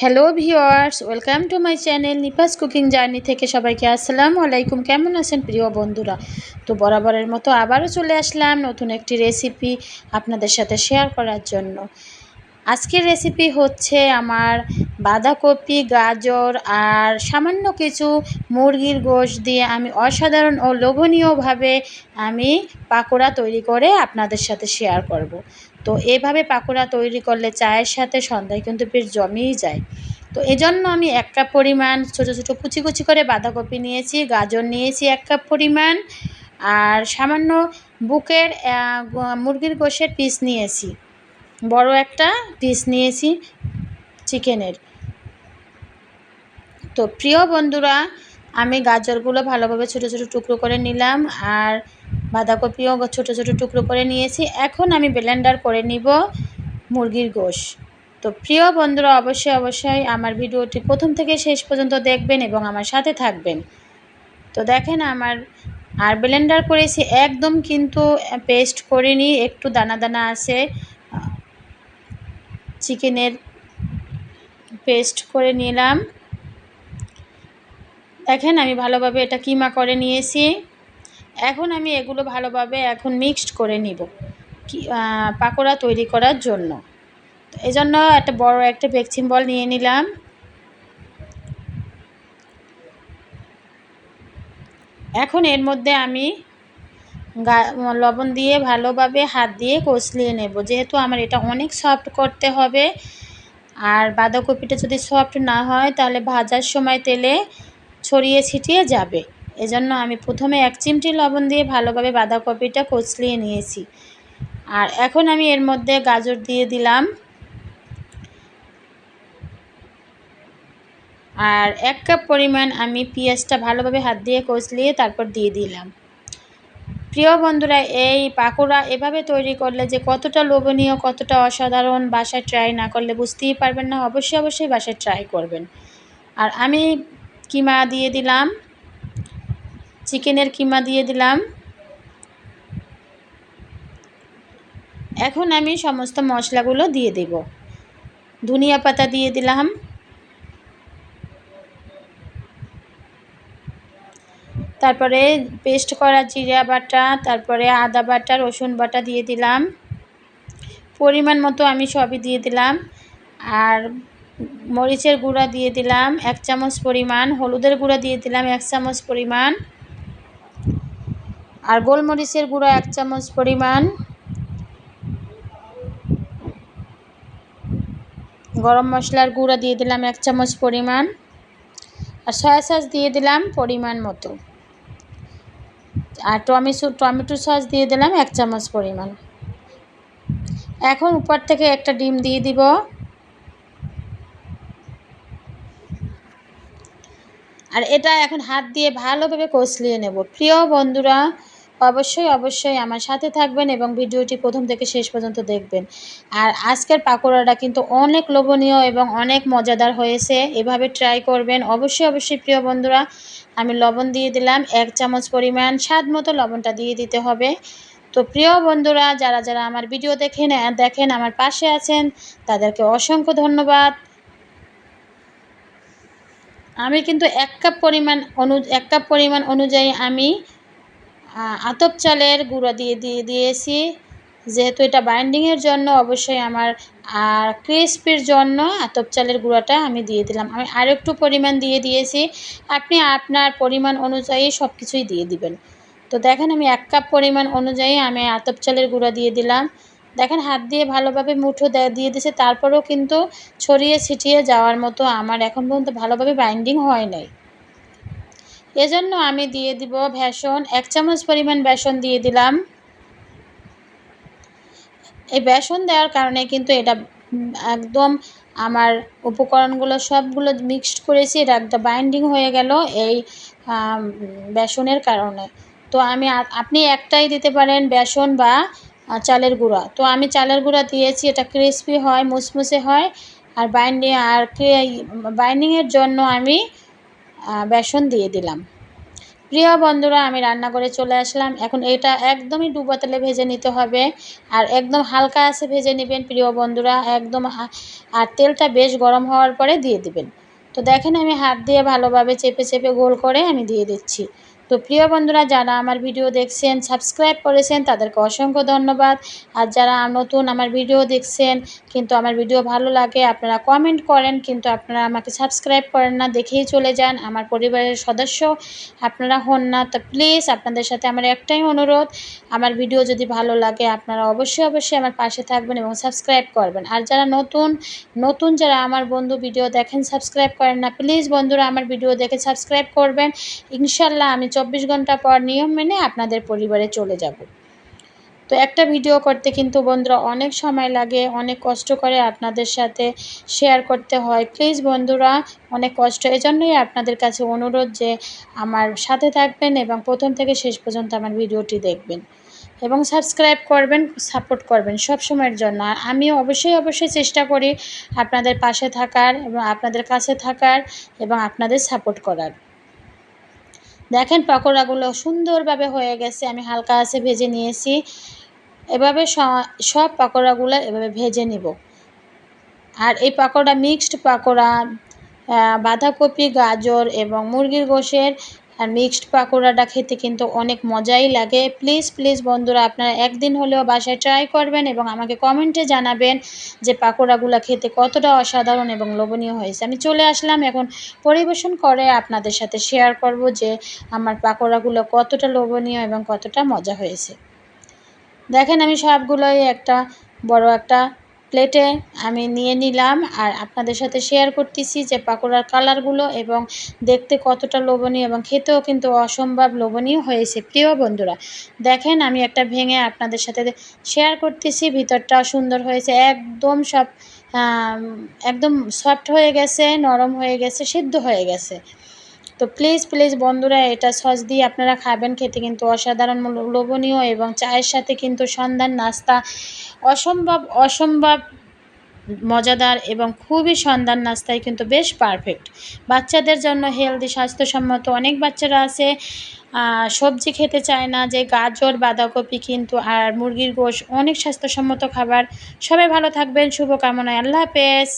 Hello viewers welcome to my channel Nipa's cooking journey থেকে সবাইকে আসসালামু আলাইকুম। কেমন আছেন প্রিয় বন্ধুরা? তো বরাবরের মতো আবারও চলে আসলাম নতুন একটি রেসিপি আপনাদের সাথে শেয়ার করার জন্য। আজকের রেসিপি হচ্ছে আমার বাঁধাকপি, গাজর আর সামান্য কিছু মুরগির গোশ দিয়ে আমি অসাধারণ ও লোভনীয়ভাবে আমি পাকোড়া তৈরি করে আপনাদের সাথে শেয়ার করব। তো এভাবে পাকোড়া তৈরি করলে চায়ের সাথে সন্ধ্যায় কিন্তু বেশ জমেই যায়। তো এজন্য আমি এক কাপ পরিমাণ ছোটো ছোটো কুচি কুচি করে বাঁধাকপি নিয়েছি, গাজর নিয়েছি এক কাপ পরিমাণ, আর সামান্য বুকের মুরগির গোশের পিস নিয়েছি। বড় একটা পিস নিয়েছি চিকেনের তো প্রিয় বন্ধুরা, আমি গাজরগুলো ভালোভাবে ছোটো ছোটো টুকরো করে নিলাম, আর বাঁধাকপিও ছোটো ছোটো টুকরো করে নিয়েছি। এখন আমি ব্লেন্ডার করে নিব মুরগির গোশ। তো প্রিয় বন্ধুরা, অবশ্যই অবশ্যই আমার ভিডিওটি প্রথম থেকে শেষ পর্যন্ত দেখবেন এবং আমার সাথে থাকবেন। তো দেখেন আমার, আর ব্লেন্ডার করেছি একদম কিন্তু পেস্ট করিনি, একটু দানা দানা আছে। চিকেনের পেস্ট করে নিলাম। দেখেন আমি ভালোভাবে এটা কিমা করে নিয়েছি। এখন আমি এগুলো ভালোভাবে এখন মিক্সড করে নিব। কি পাকোড়া তৈরি করার জন্য। এই জন্য একটা বড় একটা বেকচিম বল নিয়ে নিলাম। এখন এর মধ্যে আমি লবণ দিয়ে ভালোভাবে হাত দিয়ে কষলিয়ে নেব। যেহেতু আমার এটা অনেক সফট করতে হবে, আর বাঁধাকপিটা যদি সফট না হয়, তাহলে ভাজার সময় তেলে ছড়িয়ে ছিটিয়ে যাবে। এজন্য আমি প্রথমে এক চিমটি লবণ দিয়ে ভালোভাবে বাঁধাকপিটা কচলিয়ে নিয়েছি। আর এখন আমি এর মধ্যে গাজর দিয়ে দিলাম। আর এক কাপ পরিমাণ আমি পেঁয়াজটা ভালোভাবে হাত দিয়ে কচলিয়ে তারপর দিয়ে দিলাম। প্রিয় বন্ধুরা, এই পাকোড়া এভাবে তৈরি করলে যে কতটা লোভনীয়, কতটা অসাধারণ বাসায় ট্রাই না করলে বুঝতেই পারবেন না। অবশ্যই অবশ্যই বাসায় ট্রাই করবেন। আর আমি কিমা দিয়ে দিলাম। চিকেনের কিমা দিয়ে দিলাম। এখন আমি সমস্ত মশলাগুলো দিয়ে দেব। ধনিয়া পাতা দিয়ে দিলাম। তারপরে পেস্ট করা জিরা বাটা, তারপরে আদা বাটা, রসুন বাটা দিয়ে দিলাম। পরিমাণ মতো আমি সবই দিয়ে দিলাম। আর মরিচের গুঁড়া দিয়ে দিলাম। এক চামচ পরিমাণ, হলুদের গুঁড়া দিয়ে দিলাম এক চামচ পরিমাণ। আর গোলমরিচের গুঁড়া এক চামচ পরিমাণ। গরম মশলার গুঁড়া দিয়ে দিলাম এক চামচ পরিমাণ। আর সয়া সস দিয়ে দিলাম পরিমাণ মতো। আর টমেটো টমেটো সস দিয়ে দিলাম এক চামচ পরিমাণ। এখন উপর থেকে একটা ডিম দিয়ে দিব। আর এটা এখন হাত দিয়ে ভালোভাবে কষলিয়ে নেব। প্রিয় বন্ধুরা অবশ্যই অবশ্যই আমার সাথে থাকবেন এবং ভিডিওটি প্রথম থেকে শেষ পর্যন্ত দেখবেন। আর আজকের পাকোড়াটা কিন্তু অনেক লোভনীয় এবং অনেক মজাদার হয়েছে। এভাবে ট্রাই করবেন। অবশ্যই অবশ্যই প্রিয় বন্ধুরা, আমি লবণ দিয়ে দিলাম। এক চামচ পরিমাণ স্বাদ মতো লবণটা দিয়ে দিতে হবে। তো প্রিয় বন্ধুরা, যারা যারা আমার ভিডিও দেখেন দেখেন, আমার পাশে আছেন, তাদেরকে অসংখ্য ধন্যবাদ। আমি কিন্তু এক কাপ পরিমাণ অনু, এক কাপ পরিমাণ অনুযায়ী আমি আতপ চালের গুঁড়ো দিয়ে দিয়ে দিয়েছি। যেহেতু এটা বাইন্ডিংয়ের জন্য অবশ্যই আমার, আর ক্রিস্পির জন্য আতপ চালের গুঁড়োটা আমি দিয়ে দিলাম। আমি আরেকটু পরিমাণ দিয়ে দিয়েছি। আপনি আপনার পরিমাণ অনুযায়ী সব কিছুই দিয়ে দিবেন। তো দেখেন আমি এক কাপ পরিমাণ অনুযায়ী আমি আতপ চালের গুঁড়া দিয়ে দিলাম। দেখেন হাত দিয়ে ভালোভাবে মুঠো দিয়ে দিয়েছে। তারপরেও কিন্তু ছড়িয়ে ছিটিয়ে যাওয়ার মতো আমার এখন পর্যন্ত ভালোভাবে বাইন্ডিং হয় নাই। এজন্য আমি দিয়ে দিব ভেষণ এক চামচ পরিমাণ বেসন দিয়ে দিলাম। এই বেসন দেওয়ার কারণে কিন্তু এটা একদম আমার উপকরণগুলো সবগুলো মিক্সড করেছি, এটা একটা বাইন্ডিং হয়ে গেল এই বেসনের কারণে। তো আমি আপনি একটাই দিতে পারেন বেসন বা চালের গুঁড়া। তো আমি চালের গুঁড়া দিয়েছি, এটা ক্রিসপি হয়, মুসমুসে হয়, আর বাইন্ডিং আর বাইন্ডিংয়ের জন্য আমি বেসন দিয়ে দিলাম। প্রিয় বন্ধুরা, আমি রান্না করে চলে আসলাম। এখন এটা একদমই ডুবো তেলে ভেজে নিতে হবে। আর একদম হালকা আছে ভেজে নেবেন, প্রিয় বন্ধুরা। একদম আর তেলটা বেশ গরম হওয়ার পরে দিয়ে দিবেন। তো দেখেন, আমি হাত দিয়ে ভালোভাবে চেপে চেপে গোল করে আমি দিয়ে দিচ্ছি। তো প্রিয় বন্ধুরা, যারা আমার ভিডিও দেখছেন সাবস্ক্রাইব করেছেন, তাদেরকে অসংখ্য ধন্যবাদ। আর যারা নতুন আমার ভিডিও দেখছেন, কিন্তু আমার ভিডিও ভালো লাগে, আপনারা কমেন্ট করেন, কিন্তু আপনারা আমাকে সাবস্ক্রাইব করেন না, দেখেই চলে যান, আমার পরিবারের সদস্য আপনারা হন না। তো প্লিজ আপনাদের সাথে আমার একটাই অনুরোধ, আমার ভিডিও যদি ভালো লাগে, আপনারা অবশ্যই অবশ্যই আমার পাশে থাকবেন এবং সাবস্ক্রাইব করবেন। আর যারা নতুন নতুন যারা আমার বন্ধু ভিডিও দেখেন সাবস্ক্রাইব করেন না প্লিজ বন্ধুরা আমার ভিডিও দেখে সাবস্ক্রাইব করবেন। ইনশাল্লাহ আমি চব্বিশ ঘণ্টা পর নিয়ম মেনে আপনাদের পরিবারে চলে যাব। তো একটা ভিডিও করতে কিন্তু বন্ধুরা অনেক সময় লাগে, অনেক কষ্ট করে আপনাদের সাথে শেয়ার করতে হয়। প্লিজ বন্ধুরা, অনেক কষ্ট। এজন্যই আপনাদের কাছে অনুরোধ যে আমার সাথে থাকবেন এবং প্রথম থেকে শেষ পর্যন্ত আমার ভিডিওটি দেখবেন। এবং সাবস্ক্রাইব করবেন সাপোর্ট করবেন সব সময়ের জন্য। আর আমি অবশ্যই অবশ্যই চেষ্টা করি আপনাদের পাশে থাকার এবং আপনাদের কাছে থাকার এবং আপনাদের সাপোর্ট করার। দেখেন পাকোড়াগুলো সুন্দরভাবে হয়ে গেছে, আমি হালকা আছে ভেজে নিয়েছি। এভাবে সব পাকোড়াগুলো এভাবে ভেজে নিব। আর এই পাকোড়া মিক্সড পাকোড়া বাঁধাকপি, গাজর এবং মুরগির গোশের আর মিক্সড পাকোড়াটা খেতে কিন্তু অনেক মজাই লাগে। প্লিজ প্লিজ বন্ধুরা, আপনারা একদিন হলেও বাসায় ট্রাই করবেন এবং আমাকে কমেন্টে জানাবেন যে পাকোড়াগুলো খেতে কতটা অসাধারণ এবং লোভনীয় হয়েছে। আমি চলে আসলাম, এখন পরিবেশন করে আপনাদের সাথে শেয়ার করব যে আমার পাকোড়াগুলো কতটা লোভনীয় এবং কতটা মজা হয়েছে। দেখেন আমি সবগুলোই একটা বড় একটা প্লেটে আমি নিয়ে নিলাম আর আপনাদের সাথে শেয়ার করতেছি যে পাকোড়ার কালারগুলো এবং দেখতে কতটা লোভনীয় এবং খেতেও কিন্তু অসম্ভব লোভনীয় হয়েছে। প্রিয় বন্ধুরা, দেখেন আমি একটা ভেঙে আপনাদের সাথে শেয়ার করতেছি, ভিতরটাও সুন্দর হয়েছে, একদম সব একদম সফট হয়ে গেছে, নরম হয়ে গেছে, সিদ্ধ হয়ে গেছে। তো প্লিজ প্লিজ বন্ধুরা, এটা সস দিয়ে আপনারা খাবেন, খেতে কিন্তু অসাধারণ লোভনীয় এবং চায়ের সাথে কিন্তু সন্ধ্যার নাস্তা অসম্ভব অসম্ভব মজাদার এবং খুবই সন্ধান নাস্তায় কিন্তু বেশ পারফেক্ট বাচ্চাদের জন্য হেলদি স্বাস্থ্যসম্মত অনেক বাচ্চারা আছে সবজি খেতে চায় না, যে গাজর, বাঁধাকপি কিন্তু আর মুরগির গোশ অনেক স্বাস্থ্যসম্মত খাবার। সবাই ভালো থাকবেন, শুভকামনায়। আল্লাহ হাফেজ।